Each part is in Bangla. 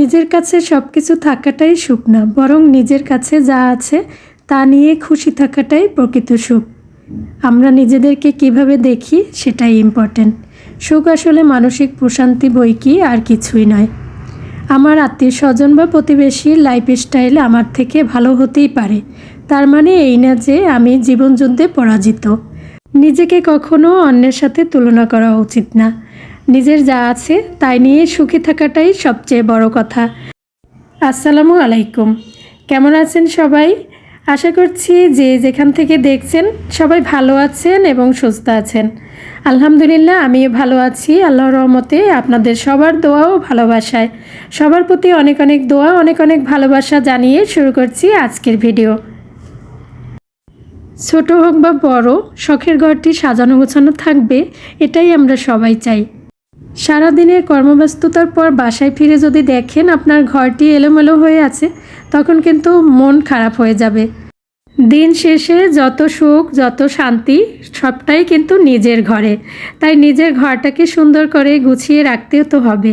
নিজের কাছে সব কিছু থাকাটাই সুখ না, বরং নিজের কাছে যা আছে তা নিয়ে খুশি থাকাটাই প্রকৃত সুখ। আমরা নিজেদেরকে কীভাবে দেখি সেটাই ইম্পর্ট্যান্ট সুখ আসলে মানসিক প্রশান্তি, বই কি আর কিছুই নয়। আমার আত্মীয় স্বজন বা প্রতিবেশীর লাইফস্টাইল আমার থেকে ভালো হতেই পারে। তার মানে এই না যে আমি জীবনযুদ্ধে পরাজিত। নিজেকে কখনো অন্যের সাথে তুলনা করা উচিত না। নিজের যা আছে তাই নিয়ে সুখী থাকাটাই সবচেয়ে বড় কথা। আসসালামু আলাইকুম। কেমন আছেন সবাই? আশা করছি যে যেখান থেকে দেখছেন সবাই ভালো আছেন এবং সুস্থ আছেন। আলহামদুলিল্লাহ, আমিও ভালো আছি। আল্লাহর রহমতে আপনাদের সবার দোয়া ও ভালোবাসায়। সবার প্রতি অনেক অনেক দোয়া, অনেক অনেক ভালোবাসা জানিয়ে শুরু করছি আজকের ভিডিও। ছোট হোক বা বড়, শখের ঘরটি সাজানো গোছানো থাকবে, এটাই আমরা সবাই চাই। সারাদিনের কর্মব্যস্ততার পর বাসায় ফিরে যদি দেখেন আপনার ঘরটি এলোমেলো হয়ে আছে, তখন কিন্তু মন খারাপ হয়ে যাবে। দিন শেষে যত সুখ, যত শান্তি, সবটাই কিন্তু নিজের ঘরে। তাই নিজের ঘরটাকে সুন্দর করে গুছিয়ে রাখতেও তো হবে।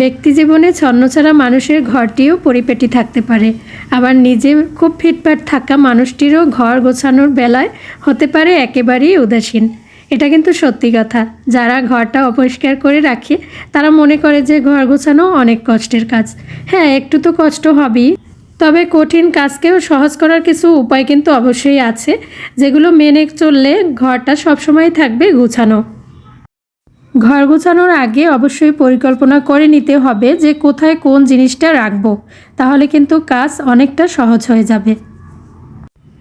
ব্যক্তি জীবনে ছন্নছাড়া মানুষের ঘরটিও পরিপেটি থাকতে পারে। আবার নিজে খুব ফিটফাট থাকা মানুষটিরও ঘর গোছানোর বেলায় হতে পারে একেবারেই উদাসীন। এটা কিন্তু সত্যি কথা। যারা ঘরটা অপরিষ্কার করে রাখে, তারা মনে করে যে ঘর গোছানো অনেক কষ্টের কাজ। হ্যাঁ একটু তো কষ্ট হবেই। তবে কঠিন কাজকেও সহজ করার কিছু উপায় কিন্তু অবশ্যই আছে, যেগুলো মেনে চললে ঘরটা সবসময় থাকবে গুছানো। ঘর গোছানোর আগে অবশ্যই পরিকল্পনা করে নিতে হবে যে কোথায় কোন জিনিসটা রাখব, তাহলে কিন্তু কাজ অনেকটা সহজ হয়ে যাবে।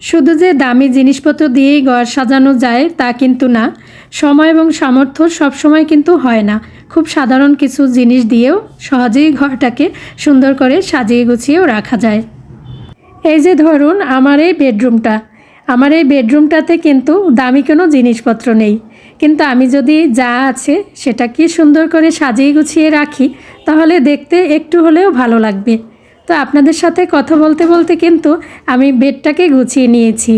শুধু যে দামি জিনিসপত্র দিয়েই ঘর সাজানো যায় তা কিন্তু না। সময় এবং সামর্থ্য সবসময় কিন্তু হয় না। খুব সাধারণ কিছু জিনিস দিয়েও সহজেই ঘরটাকে সুন্দর করে সাজিয়ে গুছিয়েও রাখা যায়। এই যে ধরুন আমার এই বেডরুমটা। আমার এই বেডরুমটাতে কিন্তু দামি কোনো জিনিসপত্র নেই। কিন্তু আমি যদি যা আছে সেটা কি সুন্দর করে সাজিয়ে গুছিয়ে রাখি, তাহলে দেখতে একটু হলেও ভালো লাগবে। তো আপনাদের সাথে কথা বলতে বলতে কিন্তু আমি বেডটাকে গুছিয়ে নিয়েছি।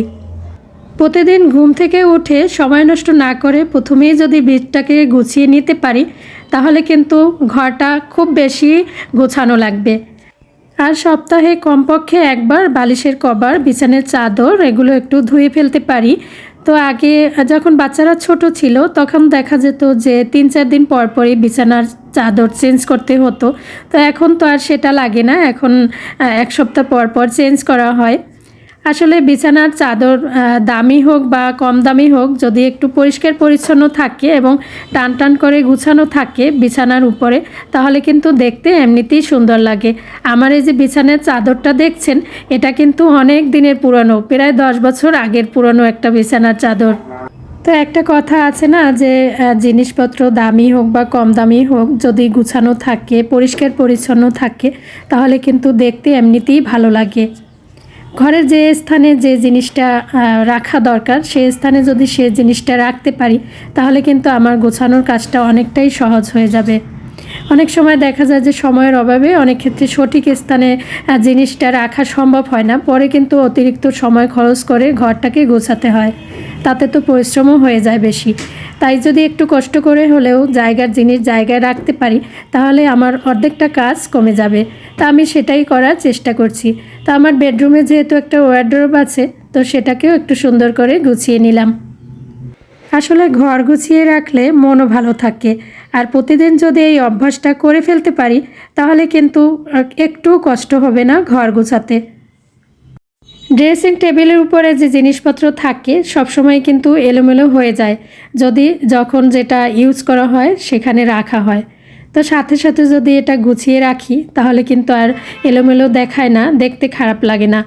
প্রতিদিন ঘুম থেকে উঠে সময় নষ্ট না করে প্রথমেই যদি বেডটাকে গুছিয়ে নিতে পারি, তাহলে কিন্তু ঘরটা খুব বেশি গোছানো লাগবে। আর সপ্তাহে কমপক্ষে একবার বালিশের কভার, বিছানের চাদর, এগুলো একটু ধুয়ে ফেলতে পারি। তো আগে যখন বাচ্চারা ছোট ছিল, তখন দেখা যেত যে তিন চার দিন পর পরই বিছানার চাদর চেঞ্জ করতে হতো। তো এখন তো আর সেটা লাগে না। এখন এক সপ্তাহ পর পর চেঞ্জ করা হয়। আসলে বিছানার চাদর দামি হোক বা কম দামি হোক, যদি একটু পরিষ্কার পরিচ্ছন্ন থাকে এবং টান টান করে গুছানো থাকে বিছানার উপরে, তাহলে কিন্তু দেখতে এমনিতেই সুন্দর লাগে। আমার এই যে বিছানার চাদরটা দেখছেন, এটা কিন্তু অনেক দিনের পুরনো, প্রায় দশ বছর আগের পুরনো একটা বিছানার চাদর। তো একটা কথা আছে না যে জিনিসপত্র দামি হোক বা কম দামি হোক, যদি গুছানো থাকে, পরিষ্কার পরিচ্ছন্ন থাকে, তাহলে কিন্তু দেখতে এমনিতেই ভালো লাগে। ঘরের যে স্থানে যে জিনিসটা রাখা দরকার, সেই স্থানে যদি সে জিনিসটা রাখতে পারি, তাহলে কিন্তু আমার গোছানোর কাজটা অনেকটাই সহজ হয়ে যাবে। অনেক সময় দেখা যায় যে সময়ের অভাবে অনেক ক্ষেত্রে সঠিক স্থানে জিনিসটা রাখা সম্ভব হয় না। পরে কিন্তু অতিরিক্ত সময় খরচ করে ঘরটাকে গোছাতে হয়। তাতে তো পরিশ্রমও হয়ে যায় বেশি। তাই যদি একটু কষ্ট করে হলেও জায়গার জিনিস জায়গায় রাখতে পারি, তাহলে আমার অর্ধেকটা কাজ কমে যাবে। তা আমি সেটাই করার চেষ্টা করছি। তা আমার বেডরুমে যেহেতু একটা ওয়ার্ড্রোব আছে, তো সেটাকেও একটু সুন্দর করে গুছিয়ে নিলাম। আসলে ঘর গুছিয়ে রাখলে মনও ভালো থাকে। আর প্রতিদিন যদি এই অভ্যাসটা করে ফেলতে পারি, তাহলে কিন্তু একটু কষ্ট হবে না ঘর গোছাতে। ড্রেসিং টেবিলের উপরে যে জিনিসপত্র থাকে, সবসময় কিন্তু এলোমেলো হয়ে যায়। যদি যখন যেটা ইউজ করা হয়, সেখানে রাখা হয়। তো সাথে সাথে যদি এটা গুছিয়ে রাখি, তাহলে কিন্তু আর এলোমেলো দেখায় না, দেখতে খারাপ লাগে না।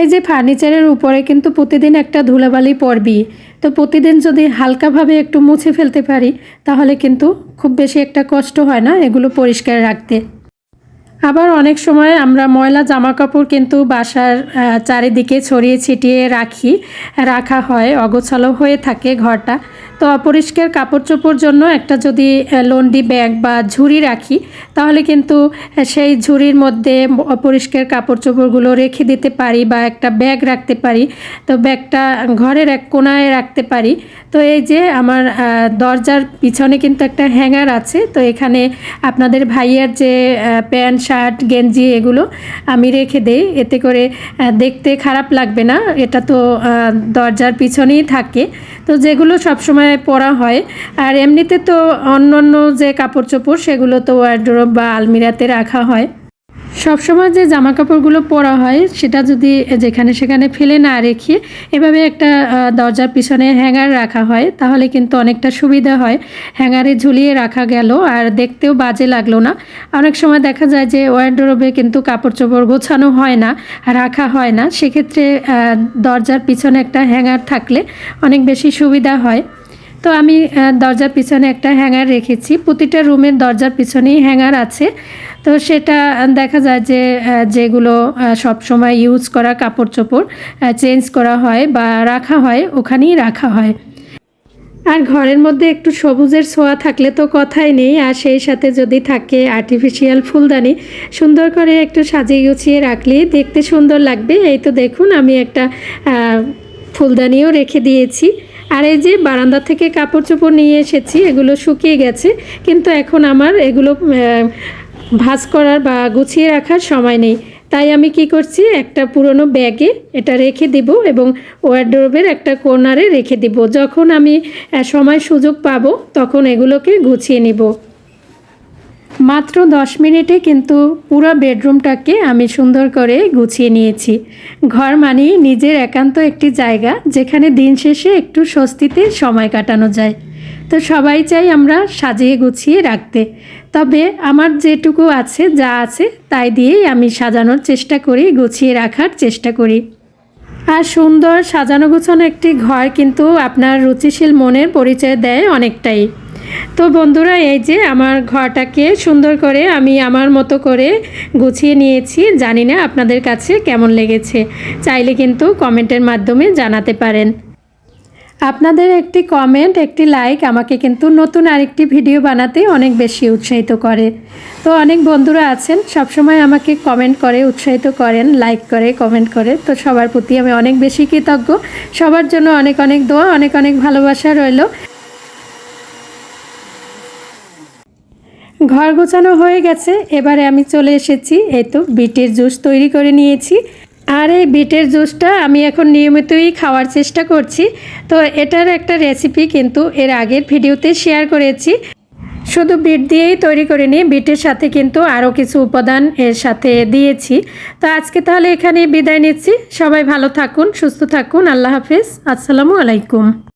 এই যে ফার্নিচারের উপরে কিন্তু প্রতিদিন একটা ধুলাবালি পড়বি তো প্রতিদিন যদি হালকাভাবে একটু মুছে ফেলতে পারি, তাহলে কিন্তু খুব বেশি একটা কষ্ট হয় না এগুলো পরিষ্কার রাখতে। আবার অনেক সময় আমরা ময়লা জামা কাপড় কিন্তু বাসার চারিদিকে ছড়িয়ে ছিটিয়ে রাখি, রাখা হয়, অগোছালো হয়ে থাকে ঘরটা। তো অপরিষ্কার কাপড় চোপড় জন্য একটা যদি লন্ডি ব্যাগ বা ঝুড়ি রাখি, তাহলে কিন্তু সেই ঝুড়ির মধ্যে অপরিষ্কার কাপড় চোপড়গুলো রেখে দিতে পারি বা একটা ব্যাগ রাখতে পারি। তো ব্যাগটা ঘরের এক কোনায় রাখতে পারি। তো এই যে আমার দরজার পিছনে কিন্তু একটা হ্যাঙ্গার আছে। তো এখানে আপনাদের ভাইয়ের যে প্যান্ট শার্ট, গেঞ্জি এগুলো আমি রেখে দেই। এতে করে দেখতে খারাপ লাগবে না। এটা তো দরজার পিছনেই থাকে। তো যেগুলো সবসময় পরা হয়। আর এমনিতে তো অন্য অন্য যে কাপড় চোপড় সেগুলো তো ওয়ার্ড্রোব বা আলমিরাতে রাখা হয়। সবসময় যে জামা কাপড়গুলো পরা হয়, সেটা যদি যেখানে সেখানে ফেলে না রেখে এভাবে একটা দরজার পিছনে হ্যাঙ্গার রাখা হয়, তাহলে কিন্তু অনেকটা সুবিধা হয়। হ্যাঙ্গারে ঝুলিয়ে রাখা গেল, আর দেখতেও বাজে লাগল না। অনেক সময় দেখা যায় যে ওয়ার্ডরোবে কিন্তু কাপড় চোপড় গোছানো হয় না, রাখা হয় না। সেক্ষেত্রে দরজার পিছনে একটা হ্যাঙ্গার থাকলে অনেক বেশি সুবিধা হয়। তো আমি দরজার পিছনে একটা হ্যাঙ্গার রেখেছি। প্রতিটা রুমের দরজার পিছনেই হ্যাঙ্গার আছে। তো সেটা দেখা যায় যে যেগুলো সব সময় ইউজ করা কাপড় চোপড় চেঞ্জ করা হয় বা রাখা হয়, ওখানেই রাখা হয়। আর ঘরের মধ্যে একটু সবুজের ছোঁয়া থাকলে তো কথাই নেই। আর সেই সাথে যদি থাকে আর্টিফিশিয়াল ফুলদানি, সুন্দর করে একটু সাজিয়ে গুছিয়ে রাখলে দেখতে সুন্দর লাগবে। এই তো দেখুন, আমি একটা ফুলদানিও রেখে দিয়েছি। আর এই যে বারান্দা থেকে কাপড় চোপড় নিয়ে এসেছি, এগুলো শুকিয়ে গেছে, কিন্তু এখন আমার এগুলো ভাজ করার বা গুছিয়ে রাখার সময় নেই। তাই আমি কি করছি, একটা পুরনো ব্যাগে এটা রেখে দিব এবং ওয়ার্ড্রোবের একটা কর্নারে রেখে দিব। যখন আমি সময় সুযোগ পাবো, তখন এগুলোকে গুছিয়ে নিব। মাত্র দশ মিনিটে কিন্তু পুরো বেডরুমটাকে আমি সুন্দর করে গুছিয়ে নিয়েছি। ঘর মানেই নিজের একান্ত একটি জায়গা, যেখানে দিন শেষে একটু স্বস্তিতে সময় কাটানো যায়। তো সবাই চাই আমরা সাজিয়ে গুছিয়ে রাখতে। তবে আমার যেটুকু আছে, যা আছে, তাই দিয়েই আমি সাজানোর চেষ্টা করি, গুছিয়ে রাখার চেষ্টা করি। আর সুন্দর সাজানো গোছানো একটি ঘর কিন্তু আপনার রুচিশীল মনের পরিচয় দেয় অনেকটাই। তো বন্ধুরা, এই যে আমার ঘরটাকে সুন্দর করে আমি আমার মতো করে গুছিয়ে নিয়েছি। জানি না আপনাদের কাছে কেমন লেগেছে, চাইলে কিন্তু কমেন্টের মাধ্যমে জানাতে পারেন। আপনাদের একটি কমেন্ট, একটি লাইক আমাকে কিন্তু নতুন আরেকটি ভিডিও বানাতে অনেক বেশি উৎসাহিত করে। তো অনেক বন্ধুরা আছেন, সবসময় আমাকে কমেন্ট করে, উৎসাহিত করেন, লাইক করে, কমেন্ট করে। তো সবার প্রতি আমি অনেক বেশি কৃতজ্ঞ। সবার জন্য অনেক অনেক দোয়া, অনেক অনেক ভালোবাসা রইল। ঘর গোছানো হয়ে গেছে। এবারে আমি চলে এসেছি। এই তো বিটের জুস তৈরি করে নিয়েছি। আর এই বিটের জুসটা আমি এখন নিয়মিতই খাওয়ার চেষ্টা করছি। তো এটার একটা রেসিপি কিন্তু এর আগের ভিডিওতে শেয়ার করেছি। শুধু বিট দিয়েই তৈরি করে নিই বিটের সাথে কিন্তু আরও কিছু উপাদান এর সাথে দিয়েছি। তো আজকে তাহলে এখানে বিদায় নিচ্ছি। সবাই ভালো থাকুন, সুস্থ থাকুন। আল্লাহ হাফিজ। আসসালামু আলাইকুম।